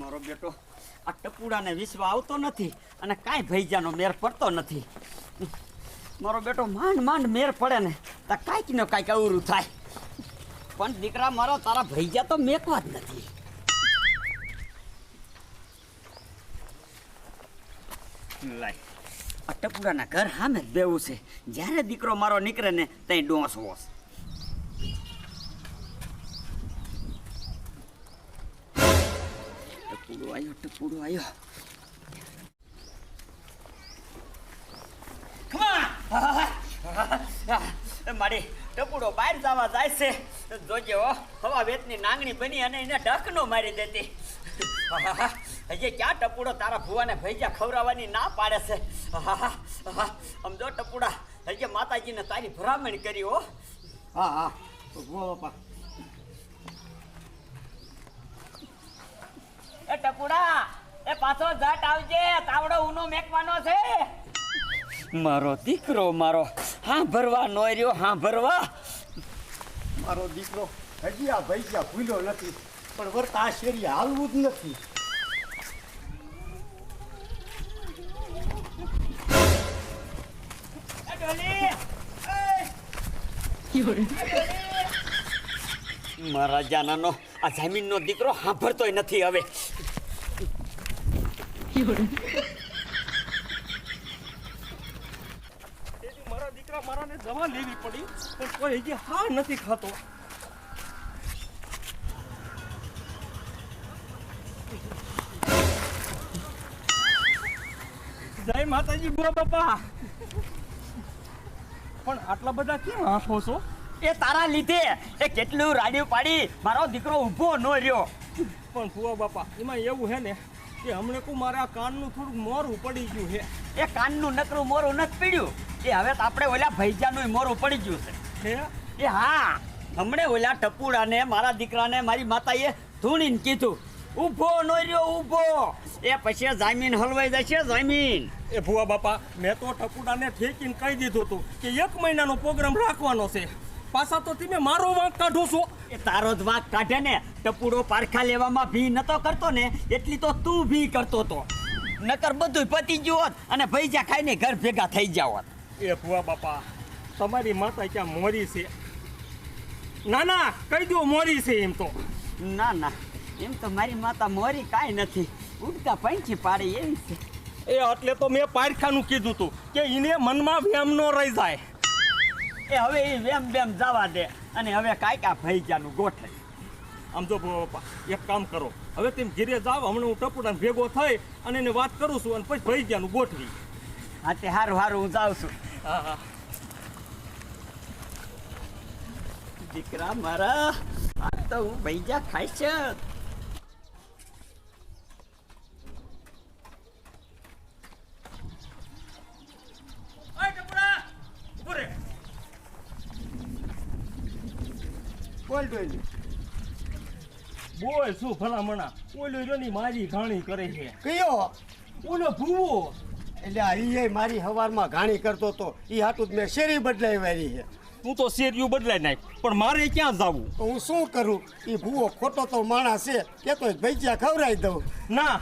મારો બેટો આ ટપુડાને વિશ્વ આવતો નથી અને કાંઈ ભૈજાનો મેર પડતો નથી. મારો બેટો માંડ માંડ મેર પડે ને તો કાંઈક ને કાંઈક અવરું થાય. પણ દીકરા મારો તારા ભૈજા તો મેકવા જ નથી. લાય. આ ટપુડાના ઘર સામે જ બેવું છે. જ્યારે દીકરો મારો નીકળે ને ત્યાં ડોસ વોસ આવ્યો ટપુડો આવ્યો મારી ટપુડો બહાર જવા જાય છે જોજે હો હવા વેતની નાંગણી બની અને એને ઢકનો મારી દેતી હજી ક્યાં ટપુડો તારા ભુવાને ભૈજા ખવડાવવાની ના પાડે છે આમ જો ટપુડા હજી માતાજીને તારી ભરામણ કરી હો હા હા એ ટકુડા એ પાછો જટ આવજે તાવડો ઉનો મેકવાનો છે. મારો દીકરો મારો હા ભરવા નો રહ્યો હા ભરવા મારો દીકરો હજી આ ભૈયા ભૂલ્યો નથી પણ વર્તા આ શેરી હાલવું જ નથી. મારા જાનાનો આ જમીનનો દીકરો સાંભળતોય નથી હવે. મારા દીકરા મારાને દવા લેવી પડી પણ કોઈ હજી હા નથી ખાતો. જય માતાજી બુआ બાપા. પણ આટલા બધા કેમ આંખો છો? એ તારા લીધે એ કેટલું રાડ્યું પાડી મારો દીકરો ઊભો ન રહ્યો. પણ ફુવા બાપા એમાં એવું હે ને કે હમણે કો મારા કાનનું થોડુંક મોરું પડી ગયું છે. એ કાનનું નકરું મોરું નથી પીડ્યું. એ હવે તો આપણે ઓલા ભૈજાનું મોરું પડી ગયું છે. એ હા હમણે ઓલા ટપુડાને મારા દીકરાને મારી માતાએ ધૂણીને કીધું ઊભો નો રહ્યો ઊભો એ પછી જામીન હલવાઈ જશે જામીન. એ ભુવા બાપા મેં તો ટપુડાને ઠેકીને કહી દીધું હતું કે એક મહિનાનો પ્રોગ્રામ રાખવાનો છે. પાછા તો તમે મારો વાંક કાઢો છો. એ તારો જ વાંક કાઢે ને ટપુડો પારખા લેવામાં ભી નતો કરતો ને એટલી તો તું ભી કરતો તો. નકર બધું પતી ગયું હોત અને ભૈજા ખાઈને ઘર ભેગા થઈ જાવ હોત. એ ભુવા બાપા તમારી માતા ક્યાં મોરી છે? ના ના કહી દો મોરી છે એમ તો. ના ના એમ તો મારી માતા મોરી કાંઈ નથી. ઉડતા પંખી પાડે એવી છે. એ એટલે તો મેં પારખાનું કીધું હતું કે એને મનમાં વ્યામ ન રહી જાય. એ હવે એ વેમ વેમ જવા દે. અને હવે કાંઈક આ ભૈયાનું ગોઠે. આમ બાપા એક કામ કરો. હવે તેમ ઘીરે જાવ હમણાં હું ટપુડાને ભેગો થઈ અને એને વાત કરું છું અને પછી ભાઈ ગયાનું ગોઠવી. હા તે હારું હારું હું જાઉં છું. દીકરા મારા આ તો હું ભૈજા ખાઈશ જ. ઓય ટપુડા ઊભો રે બોલ ડોયલી બોલ શું ભલામણા? ઓલો રહ્યો ની મારી ઘાણી કરે છે. કયો? ઓલો ભૂવો. એટલે આ મારી હવારમાં ઘાણી કરતો તો એ હાટું જ મેં શેરી બદલાઈ વાળી છે. હું તો શેરિયું બદલાઈ નાખ પણ મારે ક્યાં જવું? તો હું શું કરું? એ ભૂવો ખોટો તો માણસ છે કેતો ભૈયા ખવડાવી દઉં. ના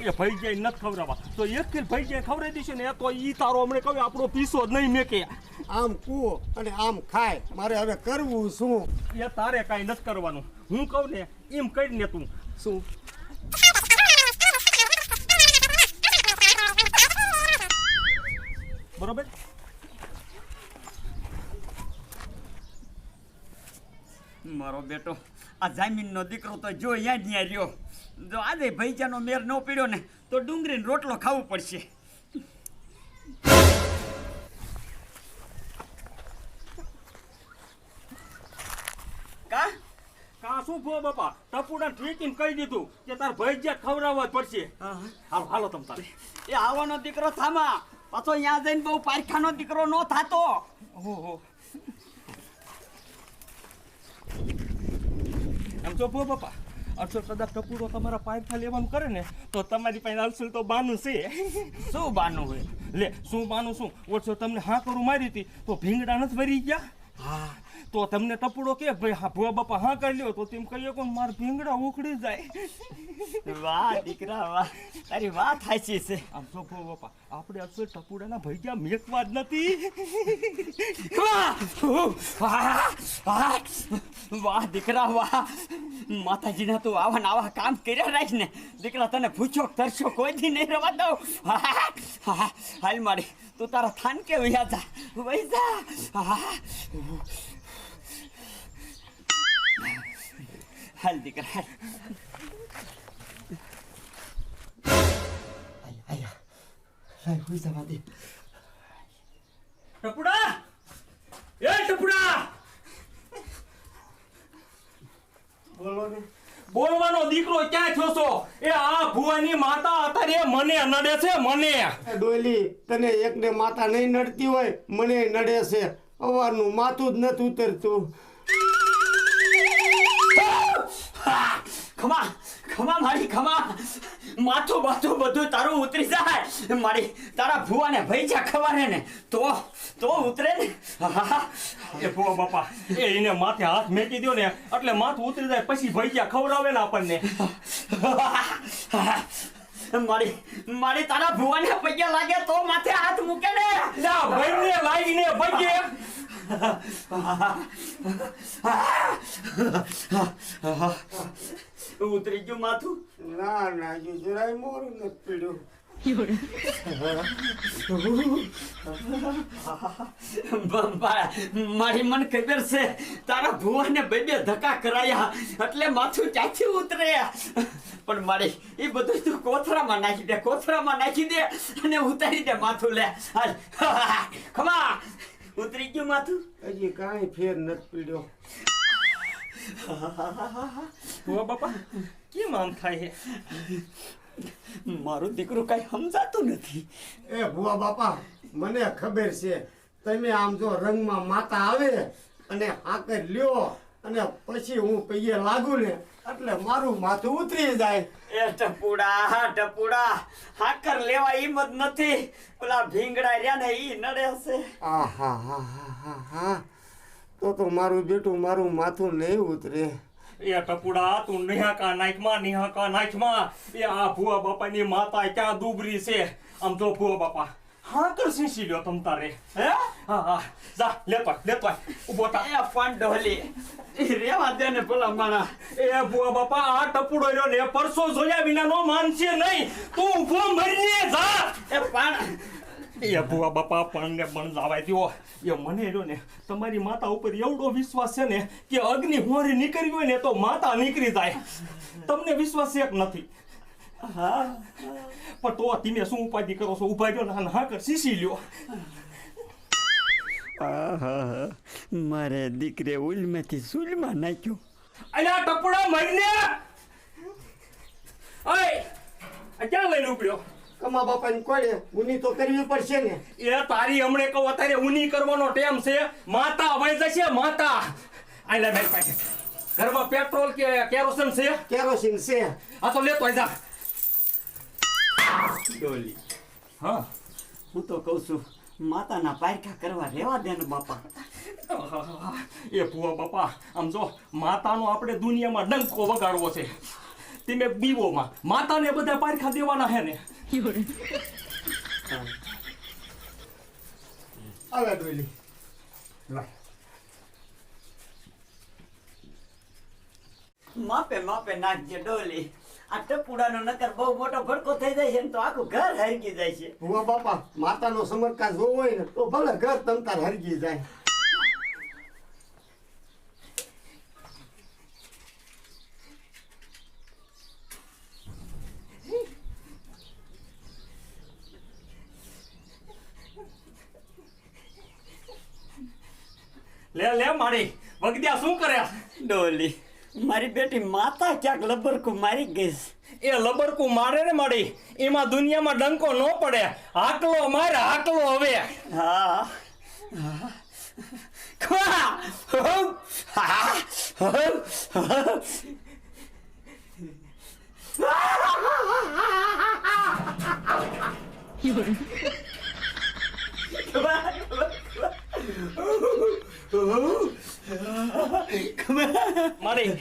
એ ભાઈ જાય નથી ખવડાવવા. તો એક કિલ ભાઈ જાય ખવડાવી દઈશું ને એ તો ઈ તારો હમણે કહ્યું આપણો પીસો જ નહીં મેકે. આમ કૂવો અને આમ ખાય. મારે હવે કરવું શું? એ તારે કાંઈ નથી કરવાનું. હું કહું ને એમ કરીને તું. શું? બરોબર? મારો બેટો આ જામીનનો દીકરો તો જો અહીંયા ત્યાં રહ્યો. જો આજે ભૈજાનો મેર ન પીડ્યો ને તો ડુંગળીનો રોટલો ખાવો પડશે. કા? કા શું ભો બાપા? ટપુડા ઠેકીને કહી દીધું કે તાર ભાઈ ખવડાવવા જ પડશે. હાલો હાલો તમ તારે. એ આવવાનો દીકરો થામા. પાછો ત્યાં જઈને બહુ પારખાનો દીકરો ન થાતો. ઓહો. એમ જો ભો બાપા. અડસો કદાચ ટપુડો તમારા પાયથા લેવાનું કરે ને તો તમારી પાસે અલસુલ તો બાનું છે. શું બાનું હોય? લે શું બાનું શું? ઓછો તમને હા કરું મારી હતી તો ભીંગડા નથી ભરી ગયા? હા તો તમને ટપુડો કે ભાઈ હા ભુવા બાપા હા કરી લ્યો તો તેમ કહીએ કોણ? માર ભીંગડા ઉખડી જાય. વાહ દીકરા વાહ. તારી વાત હાચી છે. આમ તો ભુવા બાપા આપણે અસલ ટપુડાના ભૈયા મેકવા જ નથી. વાહ દીકરા વાહ. માતાજીના તું આવા આવા કામ કર્યા રાખ ને. દીકરા તને પૂછો તરશો કોઈ દી નહીં રવા દઉં. હાલ મારી તું તારા થાન કે વૈયા જા. જા. હાલ દીકરા હાલ આયા લાય હોઈ જવા દે ટપુડા એ ટપુડા બોલો ને બોલવાનો દીકરો ક્યાં થયો છો એ આ ભુવાની માતા અત્યારે મને નડે છે મને એ ડોયલી તને એકને માતા નહીં નડતી હોય મને નડે છે અવારનું માથું જ નથી ઉતરતું ખમા ખમા મારી ખમા. માથું બાથું બધું તારું ઉતરી જાય. મારી તારા ભુવાને ભૈજા ખવારે ને. તો તો ઉતરે ને. એ ભુવા બાપા એ એને માથે હાથ મેકી દો ને એટલે માથું ઉતરી જાય પછી ભૈયા ખવડાવે ને આપણને. મારી મારી તારા ભુવાને પૈયા લાગે તો માથે હાથ મૂકે ને. ના ભાઈને લાવીને ભૈયે ઉતરી ગયું માથું. ના ના જરાય મોરું નથી પીડ્યું મારી મન ખબર છે તારા ભુવાને બે બે ધક્કા કરાયા એટલે માથું ચાચી ઉતરે. પણ મારી એ બધું તું કોથરામાં નાખી દે કોથરામાં નાખી દે અને ઉતારી દે માથું લે. હાલ. ખમા. ઉતરી ગયું માથું? હજી કાંઈ ફેર નથી પીડ્યો. ભુવા બાપા કેમ આમ થાય હે મારું દીકરું કઈ સમજાતું નથી. એ ભુવા બાપા મને ખબર છે તમે આમ જો રંગમાં માતા આવે અને હાકર લ્યો. અને પછી હું પૈયે લાગુ ને એટલે મારું માથું ઉતરી જાય. એ ટપુડા હા ટપુડા હાકર લેવા હિંમત નથી. પેલા ભીંગડા રહ્યા ને ઈ નડે છે આ હા હા હા હા. હા તો તો મારું બેટું મારું માથું નહીં ઉતરે. એ ટપુડા તું નિહાકા નાખમાં નિહાકા નાખમાં એ આ ભુવા બાપાની માતા ક્યાં દુબરી છે? આમ તો ભુવા બાપા. હા કર સીસી લ્યો તમ તારે હે હા હા જા લેતો લેતો. ઊભો થા એ ફાન ડોલી રેવા દે ને પેલા માણા એ ભુવા બાપા આ ટપુડો રહ્યો ને પરસો જોયા વિના નો માનશે નહીં તું ઊભો મરીને જા એ પાણ એ ભુવા બાપા પણને પણ જાવાય દો એ મને રહ્યો ને તમારી માતા ઉપર એવડો વિશ્વાસ છે ને કે અગ્નિ હોરી નીકળી હોય ને તો માતા નીકળી જાય તમને વિશ્વાસ એક નથી હા. પણ તો તમે શું ઉપાધિ કરો છો? ઊભા રહ્યો ના હા કર સીસી લ્યો. આહા મારે દીકરે ઉલમેથી સુલમાં નાખ્યો. અલ્યા ટપુડા મરીને ઓય આ ક્યાં લઈને ઉપડ્યો? કમા બાપાની કોડે ઉની તો કરવી પડશે ને. એ તારી હમણે કહો અત્યારે ઉની કરવાનો ટેમ છે. માતા વહી જશે માતા. આઈ લે મારી પાસે. ઘરમાં પેટ્રોલ કે કેરોસીન છે? કેરોસીન છે. આ તો લેતો જા. ડોલી. હા. હું તો કહું છું માતાના પારખા કરવા રેવા દે ને બાપા. એ ભુવા બાપા આમ જો માતાનો આપણે દુનિયામાં ડંકો વગાડવો છે. તમે બીવોમાં માતાને બધા પારખા દેવાના હે ને. આવે ડોલી. માપે માપે નાખજે ડોલી. આ ટપુડાનો નકર બહુ મોટો ભડકો થઈ જાય છે ને તો આખું ઘર હરગી જાય છે. ભુવા બાપા માતાનો હોય ને તો ભલે ઘર તમતાર હરગી જાય. લે લે મારી. વગદ્યા શું કર્યા? ડોલી. મારી બેટી માતા ક્યાંક લબરકું મારી ગઈ એ લબરકું મારે ને મળી એમાં દુનિયામાં ડંકો ન પડે. હાકલો મારે હાકલો હવે. હા. ખવા! મારી,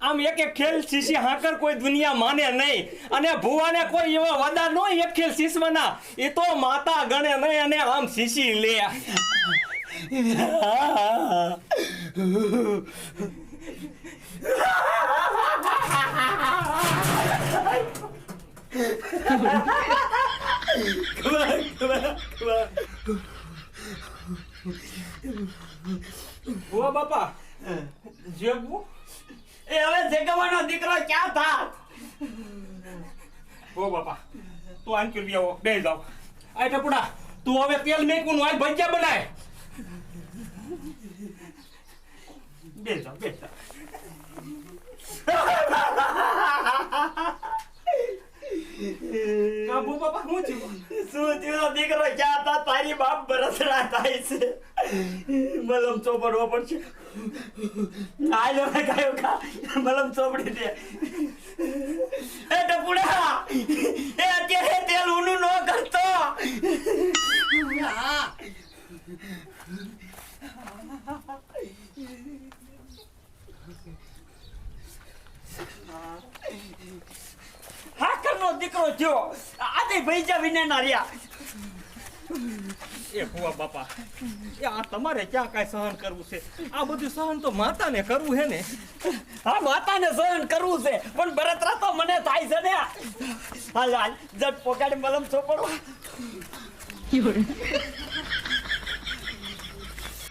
આમ એક એક ખેલ શીશી હાકર કોઈ દુનિયા માને નહીં. અને ભુવાને કોઈ એવા વાદા નો એક ખેલ શીશવાના. એ તો માતા ગણે નહીં અને આમ શીશી લે. ભુવા બાપા જેવું એ હવે જગવાનો દીકરો ક્યાં થા ઓ બાપા તું આન કરી આવો બે જાવ આ ટપડા તું હવે તેલ મેકું નું આ ભજીયા બનાય બે જાવ બે જાવ કાબુ બાપા હું થયું શું થયું દીકરો ક્યાં થા તારી બાપ બરસડા થાય છે મલમ ચોપડવો પડશે. આજ હવે કયો કા મલમ ચોપડી દે. એ ટપુડા! એ અત્યારે તેલ ઊનું ન કરતો. હાકરનો દીકરો થયો. આજે ભૈજા વિને ના રહ્યા. એ ભુવા બાપા, એ આ તમારે ક્યાં કાંઈ સહન કરવું છે? આ બધું સહન તો માતાને કરવું હે ને? હા માતાને સહન કરવું છે, પણ બરતરા તો મને થાય છે ને હાલ હાલ, જટ પોકાડી મલમ ચોપડવા